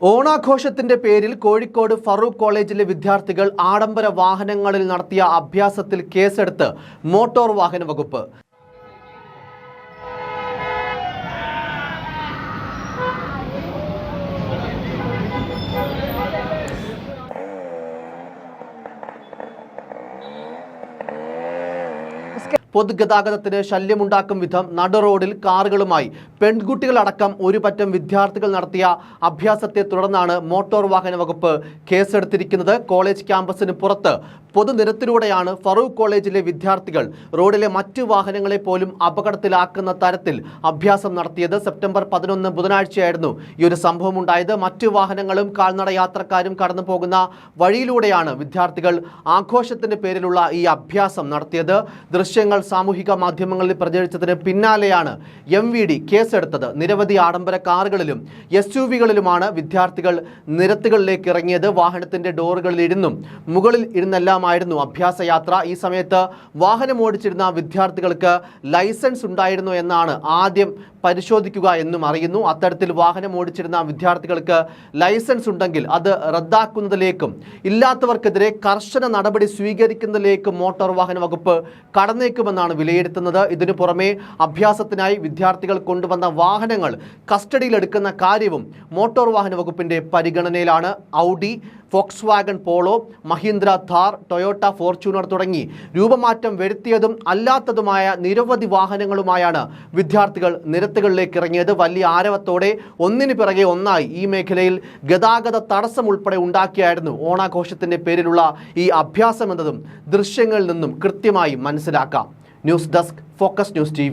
ഓണാഘോഷത്തിന്റെ പേരിൽ കോഴിക്കോട് ഫറൂഖ് കോളേജിലെ വിദ്യാർത്ഥികൾ ആഡംബര വാഹനങ്ങളിൽ നടത്തിയ അഭ്യാസത്തിൽ കേസെടുത്ത് മോട്ടോർ വാഹന വകുപ്പ്. പൊതുഗതാഗതത്തിന് ശല്യമുണ്ടാക്കും വിധം നട റോഡിൽ കാറുകളുമായി പെൺകുട്ടികളടക്കം ഒരു പറ്റം വിദ്യാർത്ഥികൾ നടത്തിയ അഭ്യാസത്തെ തുടർന്നാണ് മോട്ടോർ വാഹന വകുപ്പ് കേസെടുത്തിരിക്കുന്നത്. കോളേജ് ക്യാമ്പസിന് പുറത്ത് പൊതുനിരത്തിലൂടെയാണ് ഫറൂഖ് കോളേജിലെ വിദ്യാർത്ഥികൾ റോഡിലെ മറ്റു വാഹനങ്ങളെ പോലും അപകടത്തിലാക്കുന്ന തരത്തിൽ അഭ്യാസം നടത്തിയത് സെപ്റ്റംബർ പതിനൊന്ന് ബുധനാഴ്ചയായിരുന്നു. ഈ ഒരു സംഭവം ഉണ്ടായത് മറ്റു വാഹനങ്ങളും കാൽനട യാത്രക്കാരും കടന്നു വഴിയിലൂടെയാണ് വിദ്യാർത്ഥികൾ ആഘോഷത്തിന്റെ പേരിലുള്ള ഈ അഭ്യാസം നടത്തിയത്. ദൃശ്യങ്ങൾ സാമൂഹിക മാധ്യമങ്ങളിൽ പ്രചരിച്ചതിന് പിന്നാലെയാണ് എം വി ഡി കേസെടുത്തത്. നിരവധി ആഡംബര കാറുകളിലും എസ് യു വികളിലുമാണ് വിദ്യാർത്ഥികൾ നിരത്തുകളിലേക്ക് ഇറങ്ങിയത്. വാഹനത്തിന്റെ ഡോറുകളിൽ ഇരുന്നും മുകളിൽ ഇരുന്നെല്ലാമായിരുന്നു അഭ്യാസയാത്ര. ഈ സമയത്ത് വാഹനം ഓടിച്ചിരുന്ന വിദ്യാർത്ഥികൾക്ക് ലൈസൻസ് ഉണ്ടായിരുന്നു എന്നാണ് ആദ്യം പരിശോധിക്കുക എന്നും അറിയുന്നു. അത്തരത്തിൽ വാഹനം ഓടിച്ചിരുന്ന വിദ്യാർത്ഥികൾക്ക് ലൈസൻസ് ഉണ്ടെങ്കിൽ അത് റദ്ദാക്കുന്നതിലേക്കും ഇല്ലാത്തവർക്കെതിരെ കർശന നടപടി സ്വീകരിക്കുന്നതിലേക്കും മോട്ടോർ വാഹന വകുപ്പ് കടന്നേക്കുമെന്നാണ് വിലയിരുത്തുന്നത്. ഇതിനു പുറമെ അഭ്യാസത്തിനായി വിദ്യാർത്ഥികൾ കൊണ്ടുവന്ന വാഹനങ്ങൾ കസ്റ്റഡിയിലെടുക്കുന്ന കാര്യവും മോട്ടോർ വാഹന വകുപ്പിന്റെ പരിഗണനയിലാണ്. Audi Volkswagen Polo Mahindra Thar Toyota Fortuner തുടങ്ങി രൂപമാറ്റം വരുത്തിയതും അല്ലാത്തതുമായ നിരവധി വാഹനങ്ങളുമായാണ് വിദ്യാർത്ഥികൾ നിരത്തുകളിലേക്ക് ഇറങ്ങിയത്. വലിയ ആരവത്തോടെ ഒന്നിനു പിറകെ ഒന്നായി ഈ മേഖലയിൽ ഗതാഗത തടസ്സം ഉൾപ്പെടെ ഉണ്ടാക്കിയായിരുന്നു ഓണാഘോഷത്തിന്റെ പേരിലുള്ള ഈ അഭ്യാസം എന്നതും ദൃശ്യങ്ങളിൽ നിന്നും കൃത്യമായി മനസ്സിലാക്കാം. News desk focus news T